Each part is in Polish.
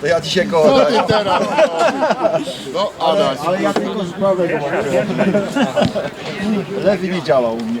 To ja dzisiaj koło daję. I teraz, no, Adaś. Ale ja tylko z prawego. Lewy nie działa u mnie.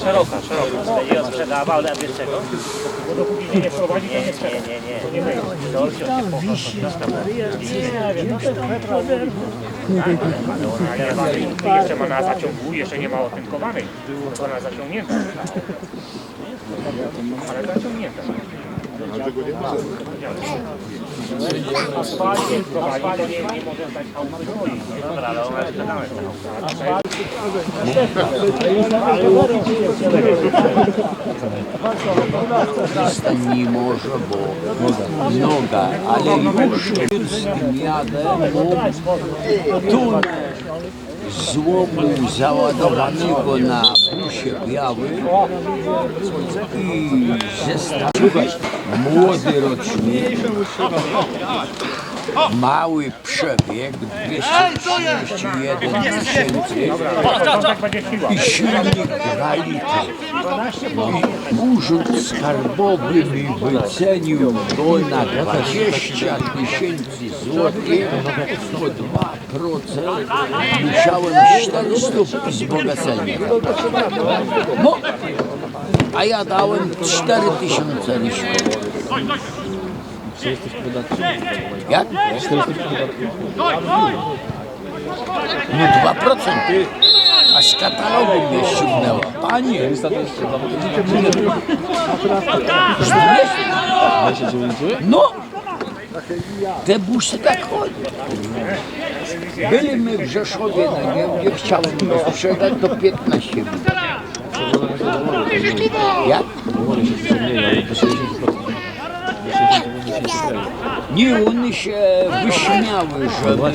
Szeroka, szeroka. Ja sprzedawał, ale wiesz czego? Bo dopóki nie wprowadzi, nie, nie, nie, nie, nie, to nie wyjdzie. To się Nie wiem, no to problem. Ale ale jeszcze ma na zaciągu, jeszcze nie ma otynkowanej. To na zaciągnięta. Ale zaciągnięta. Asfalcie nie, nie nie może, bo noga, ale już z tym jadę, bo tunel złomu załadowanego na busie białym i zestawiłem młody rocznik, mały przebieg, 231 tysięcy i silnik 2 litry. I Urząd Skarbowy mi wycenił go na 20 tysięcy złotych, o 2%. Musiałem 400 wzbogacenia. No, a ja dałem 4 tysiące ryśków. Jak? No 2%. A z katalogu mnie ściągnęła. Panie, no, te busy tak chodzą. Byliśmy w Rzeszowie na giełdzie, chciałem go sprzedać do 15 minut. Jak? Nie, one się wyśmiały, że my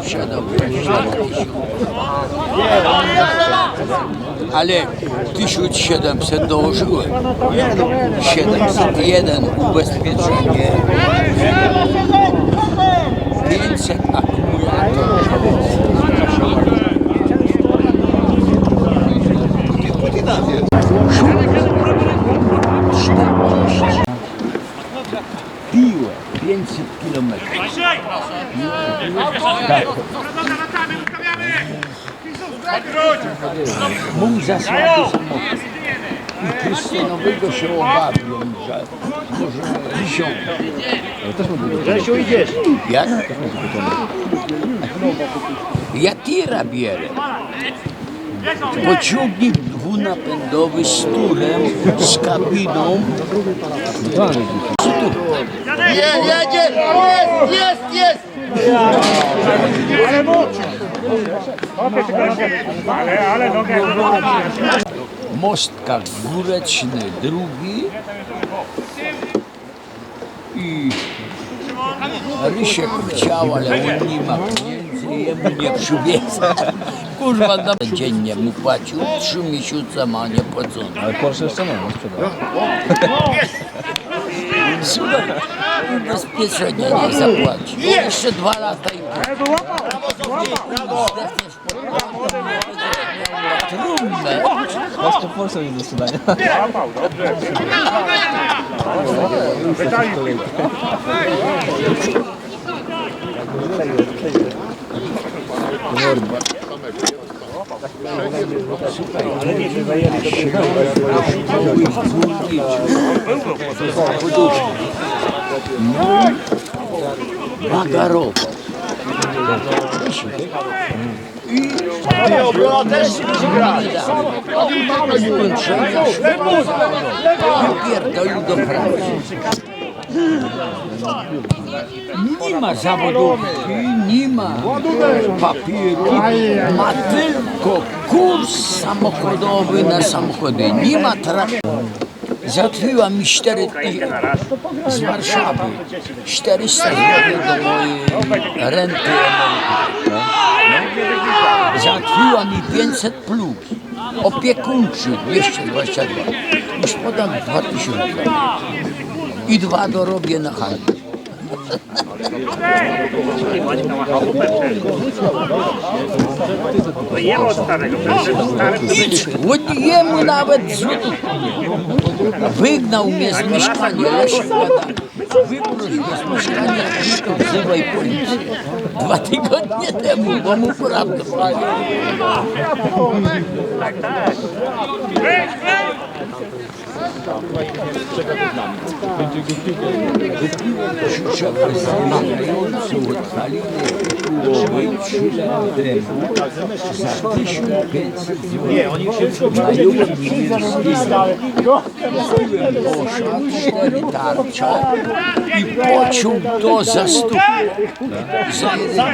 sprzedał 2700. Ale 1700 dołożyłem. 701 500 kilometrów. Mój za słaby samochód. I Krystianowego się obawiam, że może wisią. Grzesiu, idziesz. Jak? Ja tira bierę. Pociągnik dwunapędowy z turem, z kabiną. Jedzie, jest, jest, jest. Ale! Ale, ale nogę. Mostkach góreczny drugi i Rysiek chciał, ale on nie ma pieniędzy jemu nie przywieza. Kurwa, na dziennie mu płacił, trzy miesiące ma niepłacone. Ale Porsche jeszcze nie ma sprzedał. Słuchaj, ubezpieczenia nie zapłaci. Jeszcze dwa lata i Trudne. Jeszcze Porsche jest do sprzedania. Łapał, dobrze. Wagarowo. Nie, obrona też. Wypierdolił do Francji. Nie ma zawodówki, nie ma papieru, ma tylko kurs samochodowy na samochody. Nie ma traktora. Załatwiła mi 4 z Warszawy 400 zł do mojej renty emerytalnej. Załatwiła mi 500 plus. Opiekuńczy 222. Już podam 2000. I dwa dorobię na handlu. Ładnie jemu nawet. Wygnał mnie z mieszkania, Leszek Gada. Wyproś go z mieszkania i to wzywaj policję. Dwa tygodnie temu, bo mu prawdę powiem. Krzyżowe zamawiające odpalili połowy trzy lata temu za 1500 zł. Nie, oni się mają Poszedł cztery tarcze i pociął to za stóp. Za jeden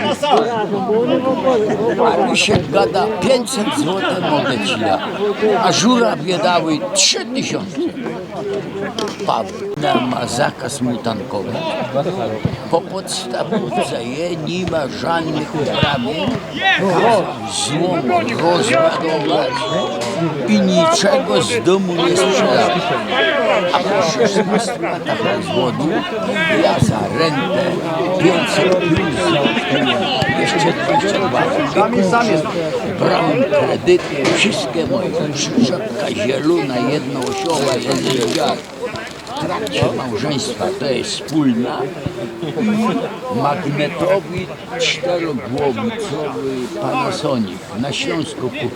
A mi się gada 500 zł mogę ci dać. A żurawie dały 3000. Pablo. Paweł ma zakaz mutankowy. Po podstawówce je nie ma żadnych uprawnień. Złom rozładować i niczego z domu nie sprzedawać. A po 16 latach rozwodu ja za rentę 500 plus jeszcze 22 brałem kredyty, wszystkie moje krzyżówka zielona, jednoosiowa, jeden dziar. Trakcie małżeństwa to jest wspólna i magnetowi czterogłowicowy Panasonic na Śląsku kupił.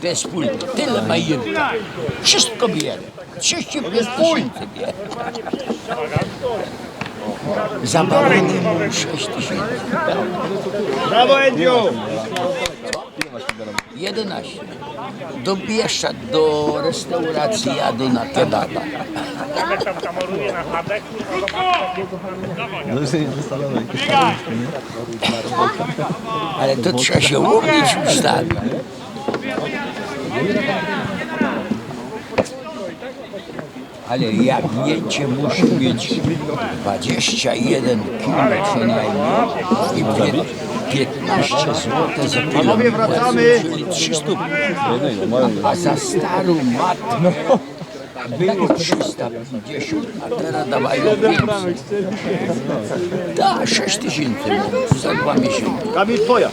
To jest wspólny. Tyle ma Irka. Wszystko bierze. 35 tysięcy bierze. Za barany mu 6 tysięcy. Brawo, Endziu! 11. Do Bieszczad, do restauracji jadę na kebaba. tam kamoruje na chatę. No już jest wystalone. Ale to trzeba się umieść ustawić. Ale jagnięcie musi mieć 21 kg co najmniej i 15 zł za Panowie, kilometr, wracamy. czyli 300. A za starą matkę było 350, a teraz dawają 500. Da, 6 tysięcy za dwa miesiące. Kamil, twoja.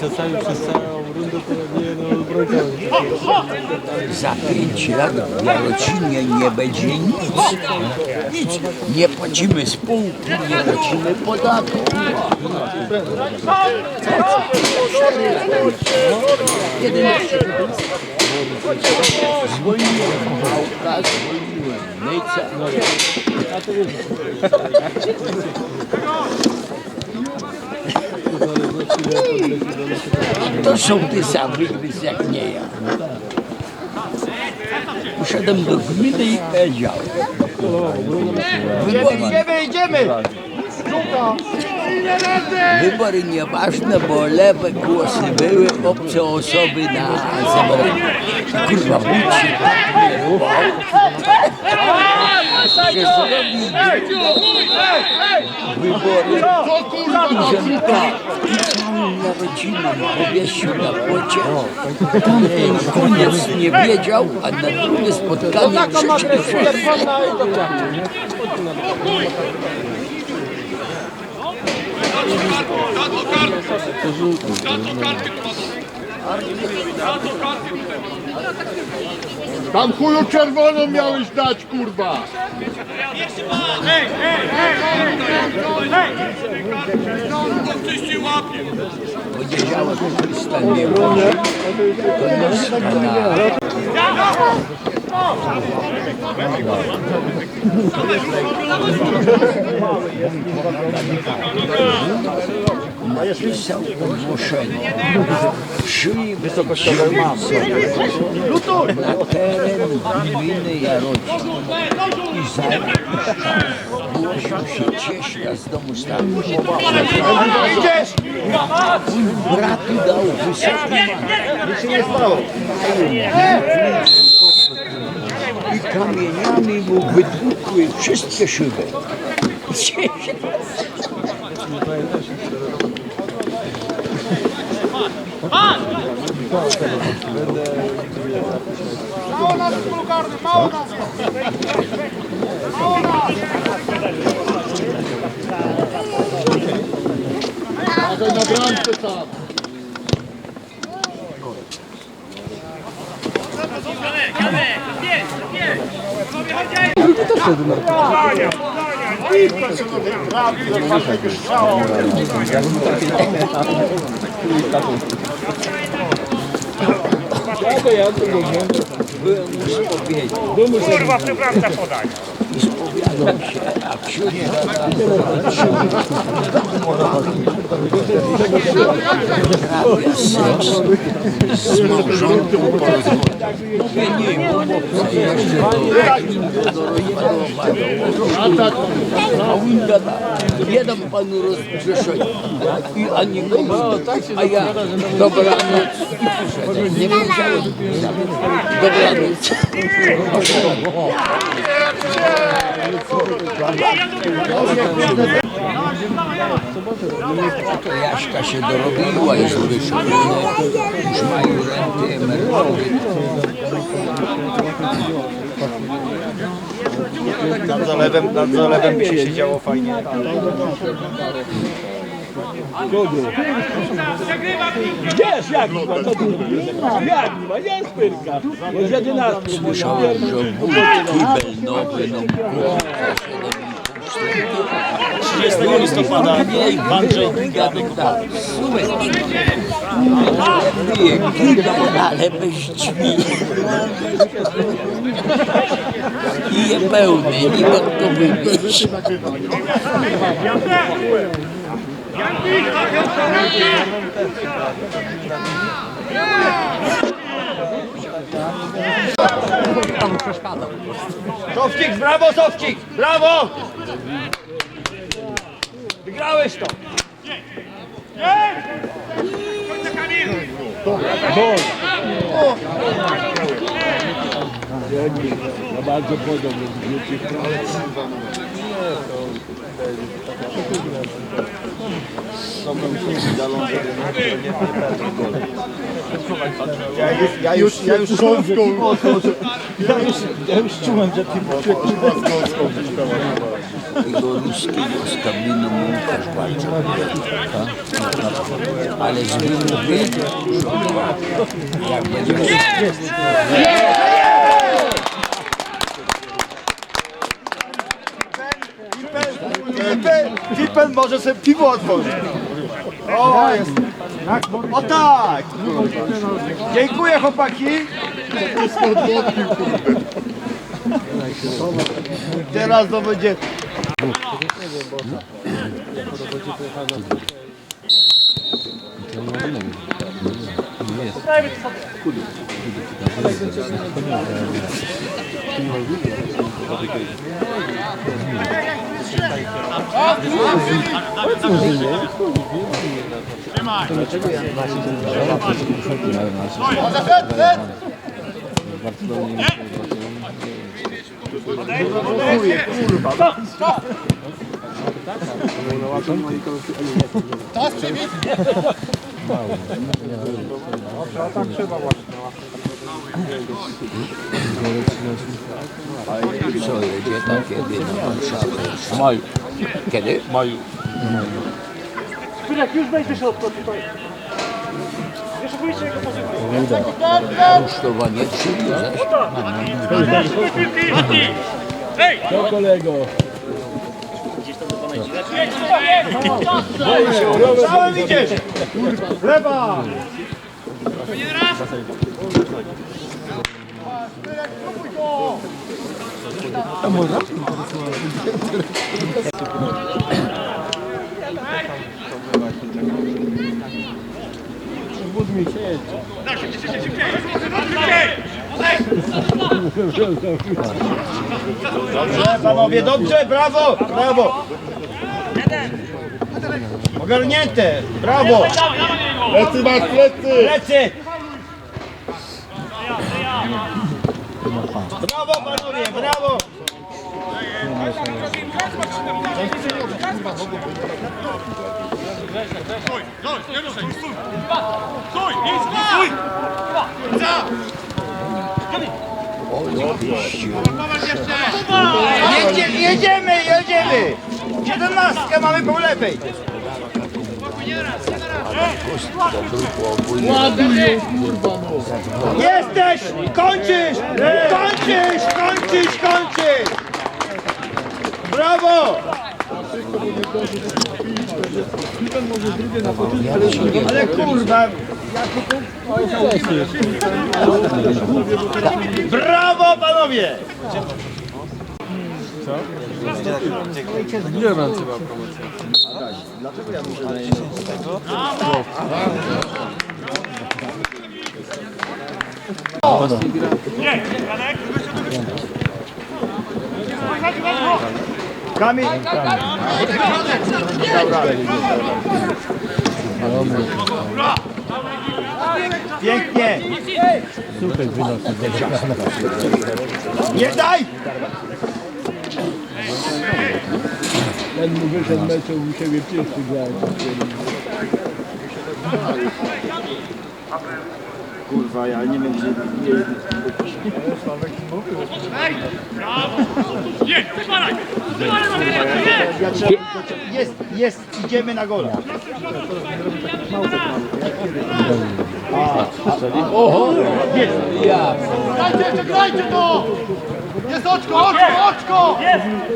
Czasami przez całą rundę to nie no. Za pięć lat w Jarocinie nie będzie nic. Nic. Nie płacimy spółki, nie płacimy podatku. Jedenaście Zwolniłem Małka, zwolniłem Nyca. To są te same jak nie ja. Poszedłem do gminy i powiedziałem. Wybory, Idziemy, idziemy! Wybory nieważne, bo lewe głosy były, obce osoby na zebraniu. Kurwa, Bóg się tak że zrobił wybory mi tak i całą rodzinę powiesił na płocie. Tamten koniec nie wiedział, a na drugie spotkanie Дадут карту! Дадут карту! Дадут карту! Tam chuju czerwoną miałeś dać, kurwa! Poniedziałek Krystian nie chodzi, to jest na napisał ogłoszenie. Wysokościowe na teren gminy Jarocin i zgłosił się cieśla z domu starszego. Bratu dał wysoki i kamieniami mu wydłukły wszystkie szyby. Dawaj na bramkę tam. Byłem mu spowiedzi. Kurwa, w tym bramce podaj. i spowiadał się, a wśród hrabia seks z małżonką polską. Nie, nie, bo co jeszcze a on gada, nie dam panu rozgrzeszenia i ani komu, a ja dobranoc i poszedłem. Nie musiałem dobranoc. To Jaśka się dorobiła i wyszła. Już mają renty, emerytury. Nad zalewem, nad zalewem by się siedziało fajnie. Gdzież jak chyba? Co tu Jak chyba? Jest pyrka. Z 11. Słyszałem, że wójt kibel nowy, no kurwa, 30 listopada Andrzej Brygady tak. Słuchaj, kibel, ale bez drzwi. I je pełny, nie ma kto wybić. Sowcik, brawo Sowcik! Brawo! Wygrałeś to! No bardzo podobny. Ja już, ja już, ja już czułem, że piwo otworzy. Ja już, ja już czułem, że piwo. Tego ruskiego z kabiną Łukasz bardzo. Ale z wymówienia, jak będzie Pipen może sobie piwo otworzyć. O, jest. O tak! Dziękuję chłopaki. Teraz to będzie to jest przebieg! Mało. No, tak trzeba właśnie. Co jedzie na kiedy na Warszawę? W maju. Kiedy? W maju. Chwilek, już do środka tutaj. Jeszcze wyjście jego pozycję. Rusztowanie przywiózłeś? To kolego. Całym idziesz! Lewa! Dobrze, panowie, dobrze, brawo, brawo. Ogarnięte, brawo. Lecy masz plecy! Lecy. Brawo panowie, brawo. Jedzie, jedziemy, jedziemy! 17 mamy po lewej. Ładuj! Jesteś! Kończysz! Kończysz! Kończysz! Kończysz! Brawo! Ale kurwa! Brawo panowie! Nie mam chyba promocji. Kamil! Pięknie! Nie daj! Ten mu wyszedł meczą u siebie pierwszy grał. Kurwa, ja nie wiem gdzie... Jest, jest, idziemy na gola. Grajcie, jeszcze grajcie to! Jest oczko, oczko, oczko!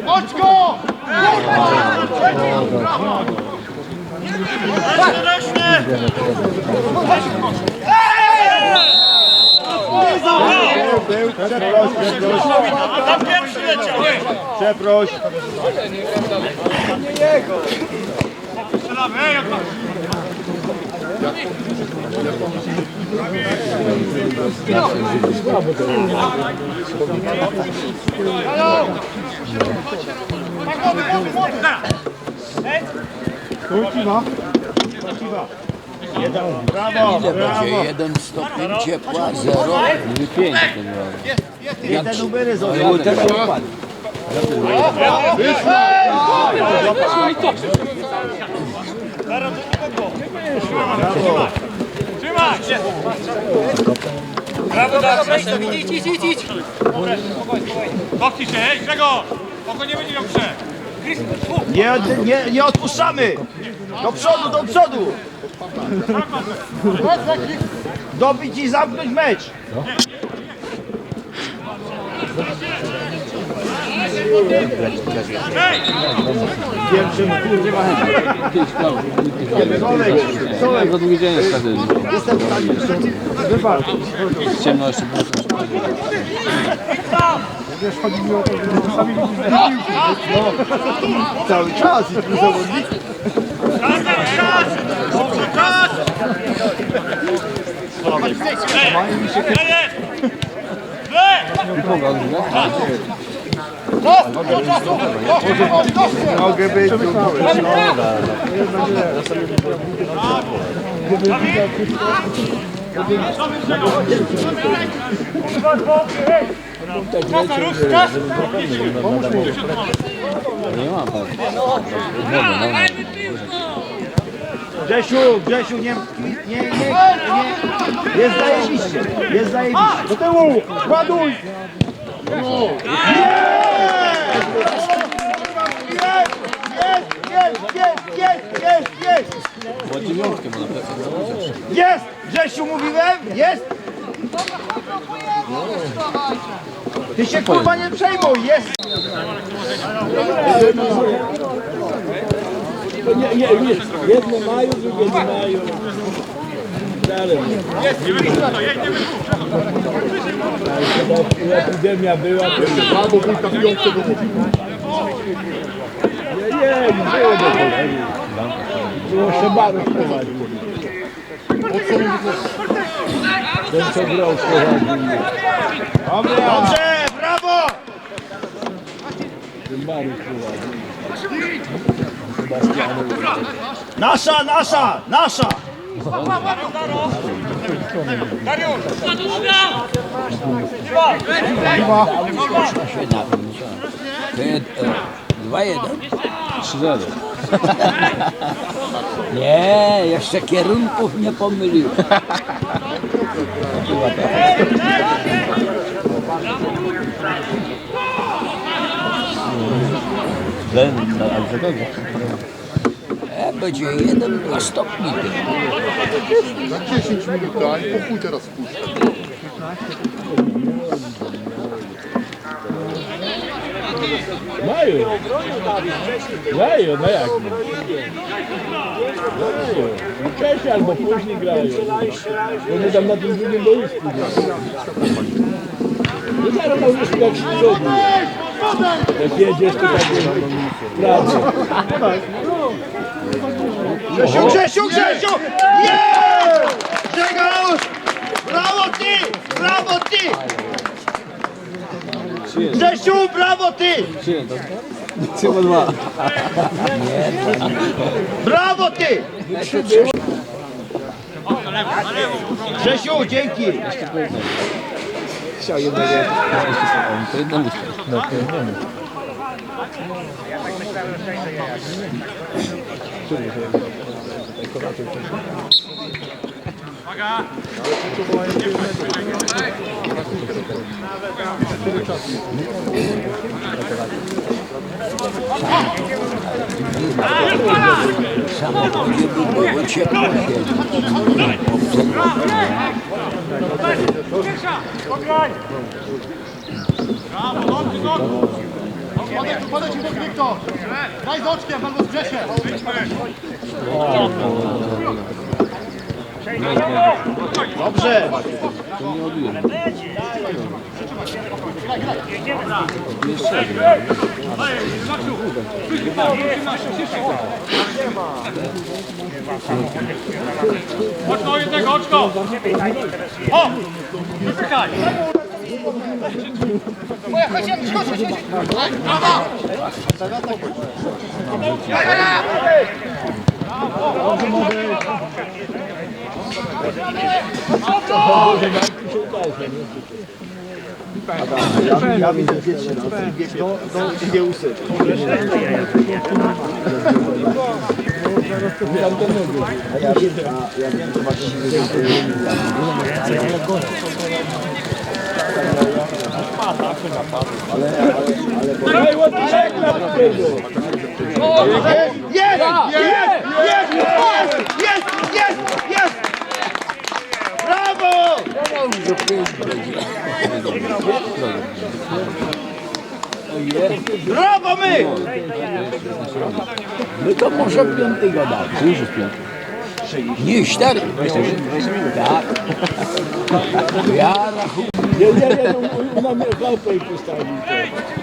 Oczko! Był, przeproś, przeproś. Przeproś. Jeden, brawo, Ile brawo. będzie? Jeden stopień ciepła, zero. Jeden numery został. Brawo. Kopnij się, ej, Grzegorz! Oko nie będzie grze. Nie, nie, nie odpuszczamy! Do przodu, do przodu! Dobić i zamknąć mecz! Pierwszym kurwa. Solek, Za długi dzień jest wtedy. jestem w stanie. Wybacz. Ciemność. Cały czas i tu zawodnicy. Mogę być tu. Grzesiu, Grzesiu, nie, nie, nie, nie, jest zajebiście, jest zajebiście. Do tyłu, ładuj! Jest! Jest, jest, jest, jest, jest, dziewiątkę ma na plecach. Jest! Grzesiu mówiłem? Jest! Ty się kurwa nie przejmuj, jest! Nie, nie, nie. Jedne mają, drugie mają. Epidemia była, to Brawo, wujka, piątkę do nie, nie, nie było do tego. Było szebarów prowadził. Ten co grał prowadził. Dobrze, brawo! Szebarów prowadził. Nasza, nasza, nasza! Dwa jeden. Trzy zero. Nie, jeszcze kierunków nie pomylił. Ten, ale za kogo? Będzie jeden dwa stopni. Za 10 minut daj, po chuj teraz wpuszczę. Mają. Mają, no jak? Mają. Wcześniej albo później grają. Bo nie tam na tym drugim boisku. No zaraz tam już jak z przodu. Jak jedziesz, to tak jest pracy. Grzesiu, Grzesiu, Grzesiu! Jest! Grzegorz! Brawo ty! Brawo ty! Grzesiu, brawo ty! Chyba dwa. Brawo ty! Grzesiu, dzięki! Chciał jednego. To jednemu No to jednemu. Samochodzie by było ciepło siedzieć. Podejdź, podejdź do Wiktor. Daj z oczkiem albo z Grzesiem. Dobrze! Oczko, jednego, oczko. O! Wypychaj. Ja widzę pierwszy raz, do, do dwie łysy. A ja wiem, a ja wiem, to właściwie Daj ładniejszego na tego. Jest! Jest! Jest! Jest! Jest! Jest! Jest! Brawo! Brawo my! No to może piątego dać. Nie, cztery. Tak. Ja rachuję. Nie, nie, nie, no, u- u nam jest małpę i postawił.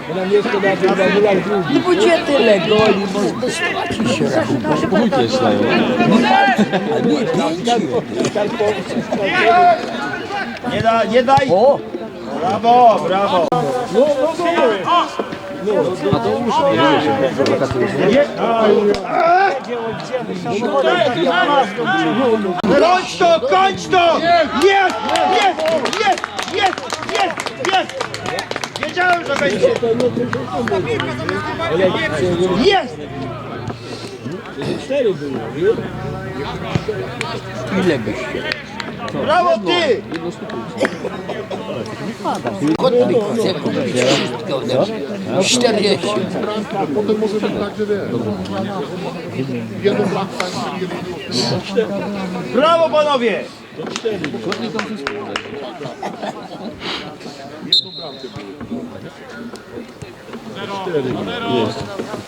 Bo jest to na tym na nulach drugi. No bo gdzie tyle goli, stracić się rachunek. Stają. A nie po Nie, da, nie daj! O, Brawo, brawo! No, no, no. A to już nie Kończ to, kończ to! Jest! Jest! Jest! Jest! Jest! Jest! Wiedziałem, że będzie! Jest! cztery było, ile byście? Brawo ty! Kotlik kupić wszystko ode mnie. 40. Potem może być tak, że wiesz. Jedną bramkę, jedną Brawo panowie! Zero, zero.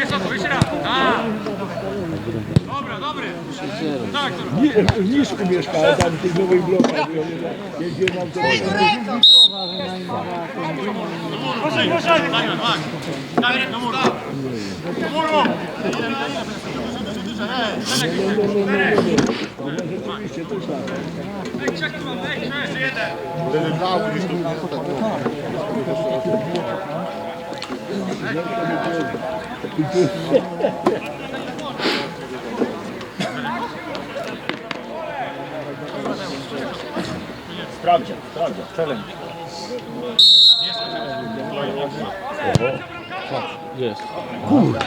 raz, jeszcze. Dobra. Tak, dobra. Nie, w Nisku mieszkałem, tam w. Jeździłem nam to... Proszę, proszę! Tak. Sprawdzę, sprawdzę. Challenge. Jest. Kurwa.